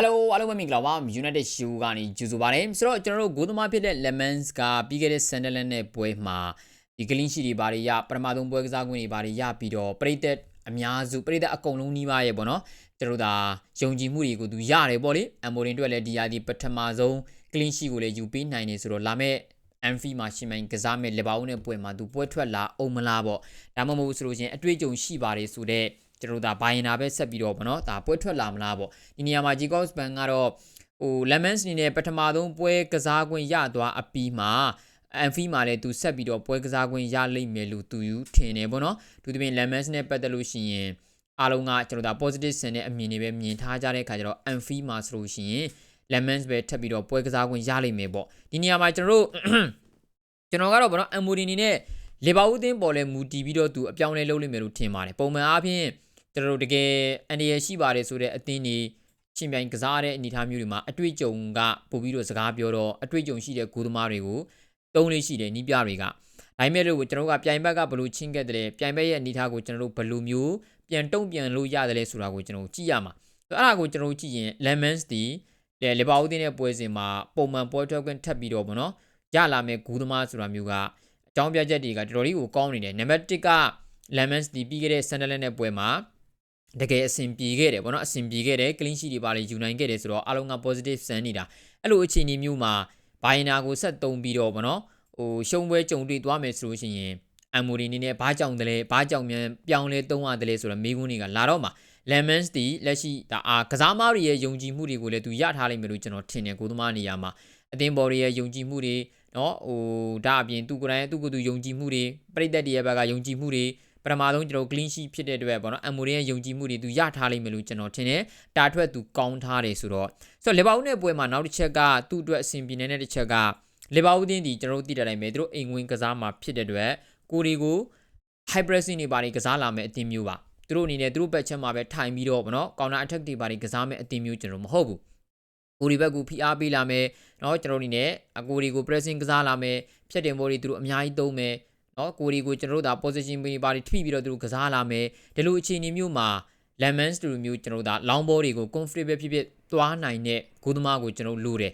Hello အားလုံးပဲမင်္ဂလာပါ United Show ကနေကြိုဆိုပါရစေဆိုတော့ကျွန်တော်တို့ဂိုးသမားဖြစ်တဲ့ Lemons ကပြီးခဲ့တဲ့ Sunderland နဲ့ပွဲမှာဒီ clean sheet တွေဘာတွေရပထမဆုံးပွဲကစားခွင့်တွေဘာတွေရပြီးတော့ပရိသတ်အများစုပရိသတ်အကုန်လုံးနှီးပါရဲ့ပေါ့နော်ကျွန်တော်တို့ဒါယုံကြည်မှုတွေကိုသူရတယ်ပေါ့လေအမိုရင်တို့လည်းဒီယာဒီပထမဆုံး clean sheet ကိုလည်းယူပေးနိုင်နေဆိုတော့လာမဲ့ Anfi မှာရှင်မိုင်ကစားမဲ့လေဘာဦးနဲ့ပွဲမှာသူပွဲထွက်လာအောင်မလားပေါ့ဒါမှမဟုတ်ဆိုလို့ချင်းအတွေ့အကြုံရှိပါတယ်ဆိုတော့ ကျွန်တော်တို့ဒါဘိုင်နာပဲဆက်ပြီးတော့ဗောနော်ဒါပွဲထွက်လာမလားပေါ့ဒီနေရာမှာ Jacobs Ban ကတော့ဟို Lemons နေနဲ့ပထမဆုံးပွဲကစားခွင့်ရသွားအပြီးမှာအန်ဖီမှာလည်းသူဆက်ပြီးတော့ပွဲကစားခွင့်ရလိမ့်မယ်လို့သူယူထင်တယ်ဗောနော်သူဒီပြင် Lemons နဲ့ပတ်သက်လို့ရှိရင်အားလုံးကကျွန်တော်ဒါ positive ဆန်တဲ့အမြင်တွေပဲမြင်ထားကြတဲ့ခါကျတော့ Anfi မှာဆိုလို့ရှိရင် Lemons ပဲထပ်ပြီးတော့ပွဲကစားခွင့်ရလိမ့်မယ်ပေါ့ဒီနေရာမှာကျွန်တော်တို့ကျွန်တော်ကတော့ဗောနော် Amorini နဲ့လေဘာဦးသင်းပေါ်လဲမူတည်ပြီးတော့သူအပြောင်းလဲလုပ်လိမ့်မယ်လို့ထင်ပါတယ်ပုံမှန်အားဖြင့် ကျွန်တော်တို့တကယ်အန်ဒီရရှိပါတယ်ဆိုတဲ့အသင်းတွေချင်းပြိုင်ကစားတဲ့အနေအထားမျိုးတွေမှာအတွေ့အကြုံကပို့ပြီးတော့စကားပြောတော့အတွေ့အကြုံရှိတဲ့ဂိုးသမားတွေကိုတုံးလေးရှိတယ်နီးပြတွေကဒါပေမဲ့လို့ကျွန်တော်တို့ကပြိုင်ဘက်ကဘလို့ချင်းခဲ့တယ်ပြိုင်ဘက်ရဲ့အနေအထားကိုကျွန်တော်တို့ဘလို့မျိုးပြန်တုံ့ပြန်လို့ရတယ်လဲဆိုတာကိုကျွန်တော်ကြည့်ရမှာအဲ့ဒါကိုကျွန်တော်ကြည့်ရင် Lemons ဒီလေလေဘာဦးတင်းရဲ့ပွဲစဉ်မှာပုံမှန်ပွဲထွက်ခွင့်ထပ်ပြီးတော့ဗောနော်ရလာမဲ့ဂူးသမားဆိုတာမျိုးကအကြောင်းပြချက်တွေကတော်တော်လေးကိုကောင်းနေတယ်နံပါတ်1က Lemons ဒီပြီးခဲ့တဲ့ Sunderland နဲ့ပွဲမှာ တကယ်အဆင်ပြေခဲ့တယ်ပေါ့နော်အဆင်ပြေခဲ့တယ် clean sheet တွေပါလေယူနိုင်ခဲ့တယ်ဆိုတော့အားလုံးက positive ဆန်နေတာအဲ့လိုအခြေအနေမျိုးမှာဘိုင်နာကိုဆက်သုံးပြီးတော့ပေါ့နော်ဟိုရှုံးပွဲကြုံတွေ့သွားမယ်ဆိုလို့ရှိရင်အမိုရီနေနဲ့ဘာကြောင့်တလဲဘာကြောင့်မြန်ပြောင်းလဲသုံးရတယ်လဲဆိုတော့မိကုန်းတွေကလာတော့မှာ lemons တီလက်ရှိဒါအာကစားမားတွေရဲ့ယုံကြည်မှုတွေကိုလည်းသူရထားလိမ့်မယ်လို့ကျွန်တော်ထင်တယ်ကိုသမားနေရာမှာအသင်းဘော်တွေရဲ့ယုံကြည်မှုတွေနော်ဟိုဒါအပြင်သူကိုယ်တိုင်သူ့ကိုယ်သူယုံကြည်မှုတွေပြည်သက်တွေရဲ့ဘက်ကယုံကြည်မှုတွေ ပထမဆုံးကျွန်တော် clean sheet ဖြစ်တဲ့အတွက်ပေါ့နော်အမိုရီရဲ့ယုံကြည်မှုတွေသူရထားလိမ့်မယ်လို့ကျွန်တော်ထင်တယ်တာထွက်သူကောင်းထားတယ်ဆိုတော့ဆိုတော့လေဘာဦးနဲ့ပွဲမှာနောက်တစ်ချက်ကသူ့အတွက်အဆင်ပြေနေတဲ့တစ်ချက်ကလေဘာဦးတင်းဒီကျွန်တော်တို့သိတဲ့အတိုင်းပဲသူတို့အိမ်ဝင်ကစားမှာဖြစ်တဲ့အတွက်ကိုရီကို high pressing တွေပါနေကစားလာမယ်အတင်းမျိုးပါသူတို့အနေနဲ့သူတို့ဘက်ချက်မှာပဲထိုင်ပြီးတော့ဗောနော် counter attack တွေပါနေကစားမယ်အတင်းမျိုးကျွန်တော်မဟုတ်ဘူးကိုရီဘက်ကိုဖိအားပေးလာမယ်เนาะကျွန်တော်အနေနဲ့အကိုရီကို pressing ကစားလာမယ်ဖြတ်တင်ဘော်တွေသူတို့အများကြီးသုံးမယ် เนาะကိုရီကိုကျွန်တော်တို့ဒါ position ပေးပါတွေထိပြီးတော့သူတို့ကစားလာမယ်ဒီလိုအခြေအနေမျိုးမှာ lemons တူမျိုးကျွန်တော်တို့ဒါ long ball တွေကို comfortable ဖြစ်ဖြစ်သွားနိုင်တဲ့ဂိုးသမားကိုကျွန်တော်လိုတယ်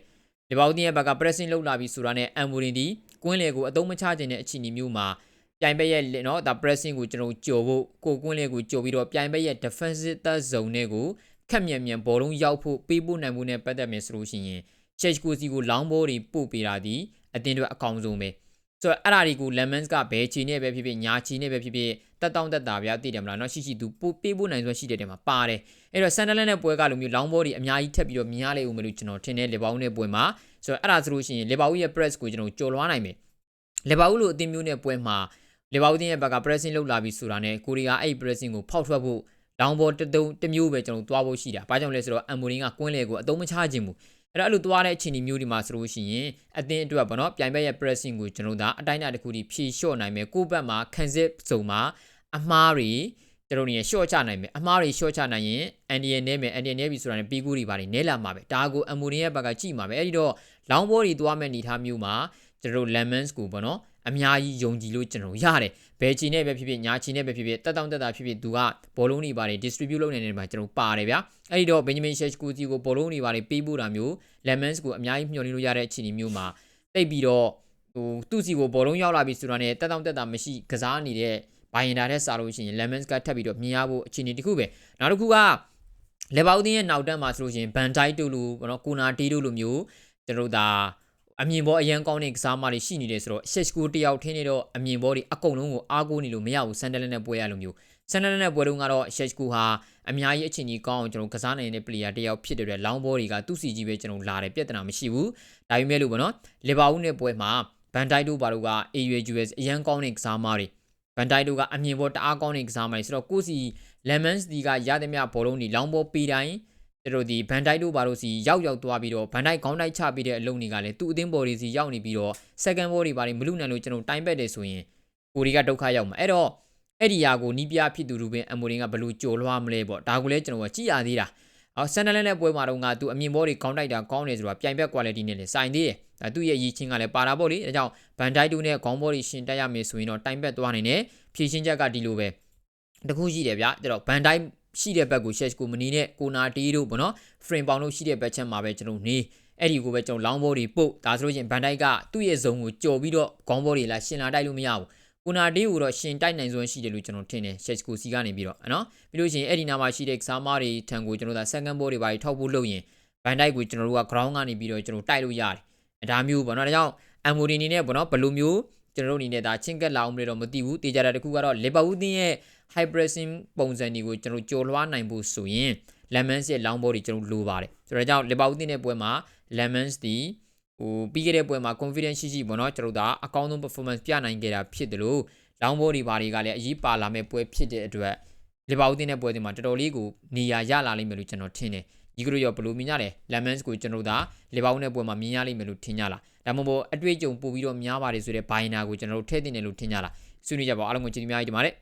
ဒီပေါင်းတင်းရဲ့ဘက်က pressing လုပ်လာပြီးဆိုတာနဲ့ Amorin ဒီကွင်းလေကိုအသုံးမချခြင်းတဲ့အခြေအနေမျိုးမှာပြိုင်ဘက်ရဲ့เนาะဒါ pressing ကိုကျွန်တော်ကြော်ဖို့ကိုကွင်းလေကိုကြော်ပြီးတော့ပြိုင်ဘက်ရဲ့ defensive third zone တွေကိုခက်မြန်မြန်ဘောလုံးရောက်ဖို့ပေးဖို့နိုင်ဖို့နဲ့ပတ်သက်မယ်ဆိုလို့ရှိရင် Chase ကိုစီကို long ball တွေပို့ပေးတာဒီအတင်းတွေအကောင်းဆုံးပဲ ဆိုတော့အဲ့ဒါတွေကို lemons ကဘယ်ချီနဲ့ပဲဖြစ်ဖြစ်ညာချီနဲ့ပဲဖြစ်ဖြစ်တက်တောင့်တက်တာဗျာသိတယ်မလားเนาะရှိရှိသူပို့ပေးဖို့နိုင်စွမ်းရှိတဲ့တဲမှာပါတယ်အဲ့တော့ Sunderland နဲ့ပွဲကလိုမျိုး long ball တွေအများကြီးထပ်ပြီးတော့မြင်ရလိမ့်ဦးမယ်လို့ကျွန်တော်ထင်တယ်လေဘောင်းနဲ့ပွဲမှာဆိုတော့အဲ့ဒါဆိုလို့ရှိရင်လေဘောင်းရဲ့ press ကိုကျွန်တော်ကြော်လွှားနိုင်မယ်လေဘောင်းလိုအသင်းမျိုးနဲ့ပွဲမှာလေဘောင်းတင်းရဲ့ဘက်က pressing လုပ်လာပြီးဆိုတာနဲ့ကိုရီးယားအဲ့ pressing ကိုဖောက်ထွက်ဖို့လောင်ဘောတတုံတမျိုးပဲကျွန်တော်သွားဖို့ရှိတာ။ဘာကြောင့်လဲဆိုတော့အမ်မိုရင်းကကွင်းလေကိုအသုံးမချခြင်းဘူး။ အဲ့တော့အဲ့လိုသွားတဲ့အခြေအနေမျိုးဒီမှာဆိုလို့ရှိရင်အသင်းအတွက်ပေါ့နော်ပြိုင်ဘက်ရဲ့ pressing ကိုကျွန်တော်တို့အတိုင်းအတာတစ်ခုထိဖြည့်လျှော့နိုင်မယ်။ကိုယ့်ဘက်မှာခံစစ်စုံမှာအမှားတွေကျွန်တော်တို့နေရှော့ချနိုင်မယ်။အမှားတွေရှော့ချနိုင်ရင်အန်ဒီယန်နဲမယ်အန်ဒီယန်နဲပြီဆိုတာနဲ့ပြီးကူးတွေပါနေနဲလာမှာပဲ။ဒါကိုအမ်မိုရင်းရဲ့ဘက်ကကြည့်မှာပဲ။အဲ့ဒီတော့လောင်ဘောတွေသွားမဲ့အနေထားမျိုးမှာကျွန်တော်တို့ lemons ကိုပေါ့နော် အများကြီးယုံကြည်လို့ကျွန်တော်ရတယ်ဘယ်ချီနဲ့ပဲဖြစ်ဖြစ်ညာချီနဲ့ပဲဖြစ်ဖြစ်တက်တောင့်တက်တာဖြစ်ဖြစ်သူကဘောလုံးတွေပါတယ် distribute လုပ်နေတဲ့နေရာမှာကျွန်တော်ပါတယ်ဗျာအဲ့ဒီတော့ Benjamin Sheshko စီကိုဘောလုံးတွေပါတယ်ပေးပို့တာမျိုး lemons ကိုအများကြီးမျှော်လင့်လို့ရတဲ့အခြေအနေမျိုးမှာတိတ်ပြီးတော့ဟိုသူ့စီကိုဘောလုံးရောက်လာပြီဆိုတာနဲ့တက်တောင့်တက်တာမရှိကစားနေတဲ့ဘိုင်ယန်ဒါနဲ့စားလို့ရှိရင် lemons ကထပ်ပြီးတော့မြင်ရဖို့အခြေအနေတစ်ခုပဲနောက်တစ်ခုကလေဘောက်တင်းရဲ့နောက်တက်မှာဆိုလို့ရှိရင်ဘန်တိုင်းတူလိုဘောနော်ကိုနာတီးတို့လိုမျိုးကျွန်တော်တို့ဒါ အမြင်ပေါ်အရန်ကောင်းတဲ့ကစားမတွေရှိနေတယ်ဆိုတော့ရှက်စကူတယောက်ထင်းနေတော့အမြင်ပေါ်တွေအကုန်လုံးကိုအားကိုးနေလို့မရဘူးဆန်ဒလန်နဲ့ပွဲရလိုမျိုးဆန်ဒလန်နဲ့ပွဲတုန်းကတော့ရှက်စကူဟာအများကြီးအချိန်ကြီးကောင်းအောင်ကျွန်တော်ကစားနိုင်တဲ့ player တယောက်ဖြစ်တဲ့အတွက်လောင်းဘောတွေကသူ့စီကြီးပဲကျွန်တော်လာတယ်ပြဿနာမရှိဘူးဒါပေမဲ့လို့ပေါ့နော်လီဗာပူးနဲ့ပွဲမှာဘန်တိုက်တို့ဘာလို့က AUS အရန်ကောင်းတဲ့ကစားမတွေဘန်တိုက်တို့ကအမြင်ပေါ်တအားကောင်းတဲ့ကစားမတွေဆိုတော့ကိုစီ lemons ဒီကရတဲ့မြဘောလုံးတွေလောင်းဘောပေးတိုင်း ကျတို့ဒီဘန်တိုက်တို့ဘာလို့စီရောက်ရောက်သွားပြီးတော့ဘန်တိုက်ခေါင်းတိုက်ချပြီးတဲ့အလုပ်တွေကလည်းသူ့အသင်းဘော်တွေစီရောက်နေပြီးတော့ second ball တွေဘာတွေမလူနိုင်လို့ကျွန်တော်တိုင်းပက်တယ်ဆိုရင်ကိုရီကဒုက္ခရောက်မှာအဲ့တော့အဲ့ဒီယာကိုနီးပြဖြစ်သူလူပင်အမိုရင်ကဘလို့ကြော်လွှားမလဲပေါ့ဒါကိုလည်းကျွန်တော်ကကြည့်ရသေးတာအော်ဆန်နလန်နဲ့ပွဲမှာတော့ငါသူအမြင်ဘောတွေခေါင်းတိုက်တာကောင်းတယ်ဆိုတော့ပြိုင်ဘက် quality နဲ့လည်းစိုင်သေးတယ်ဒါသူ့ရဲ့ရည်ချင်းကလည်းပါတာပေါ့လေဒါကြောင့်ဘန်တိုက်တို့နဲ့ခေါင်းဘောတွေရှင်တက်ရမယ်ဆိုရင်တော့တိုင်ဘက်သွားနေတယ်ဖြည့်ရှင်းချက်ကဒီလိုပဲတခုရှိတယ်ဗျာကျတော့ဘန်တိုက် ရှိတဲ့ဘက်ကို share ကိုမနီနဲ့ကိုနာတီးတို့ပေါ့နော် frame ပေါင်တို့ရှိတဲ့ဘက်ချက်မှာပဲကျွန်တော်နေအဲ့ဒီကိုပဲကျွန်တော်လောင်းဘောတွေပုတ်ဒါဆိုလို့ရှိရင်ဘန်တိုက်ကသူ့ရဲ့ဇုံကိုကြော်ပြီးတော့ခေါင်းဘောတွေလာရှင်လာတိုက်လို့မရဘူးကိုနာတီးကိုတော့ရှင်တိုက်နိုင်စွမ်းရှိတယ်လို့ကျွန်တော်ထင်တယ် share ကိုစီကနေပြီးတော့နော်ပြီးလို့ရှိရင်အဲ့ဒီနာမှာရှိတဲ့ကစားမားတွေထံကိုကျွန်တော်ဒါ second ball တွေပါထောက်ဖို့လုပ်ရင်ဘန်တိုက်ကိုကျွန်တော်တို့က ground ကနေပြီးတော့ကျွန်တော်တိုက်လို့ရတယ်ဒါမျိုးပေါ့နော်ဒါကြောင့်အမ်မိုဒီအနေနဲ့ပေါ့နော်ဘယ်လိုမျိုးကျွန်တော်တို့အနေနဲ့ဒါချင်းကက်လာအောင်လည်းတော့မသိဘူးတေချာတာတခုကတော့လီဗာပူးတင်းရဲ့ high pressing ပုံစံတွေကိုကျွန်တော်ကြော်လွှားနိုင်ဖို့ဆိုရင် lemons ရဲ့ long ball တွေကျွန်တော်လိုပါတယ်ဆိုတော့ကြောင့်လီဗာပူးတင်းရဲ့ပွဲမှာ lemons ဒီဟိုပြီးခဲ့တဲ့ပွဲမှာ confidence ရှိရှိပေါ့နော်ကျွန်တော်တို့အကောင်းဆုံး performance ပြနိုင်ခဲ့တာဖြစ်တယ်လို့ long ball တွေဘာတွေကလည်းအရေးပါလာမဲ့ပွဲဖြစ်တဲ့အတွက်လီဗာပူးတင်းရဲ့ပွဲတွေမှာတော်တော်လေးကိုနေရာရလာလိမ့်မယ်လို့ကျွန်တော်ထင်တယ်ဒီကလိုရောဘလို့မြင်ရတယ် lemons ကိုကျွန်တော်တို့လီဗာပူးနဲ့ပွဲမှာမြင်ရလိမ့်မယ်လို့ထင်ကြလားဒါမှမဟုတ်အတွေ့အကြုံပို့ပြီးတော့များပါတယ်ဆိုတဲ့ဘိုင်နာကိုကျွန်တော်တို့ထည့်တင်တယ်လို့ထင်ကြလားဆွေးနွေးကြပါအားလုံးကိုကျေးဇူးများကြီးတင်ပါတယ်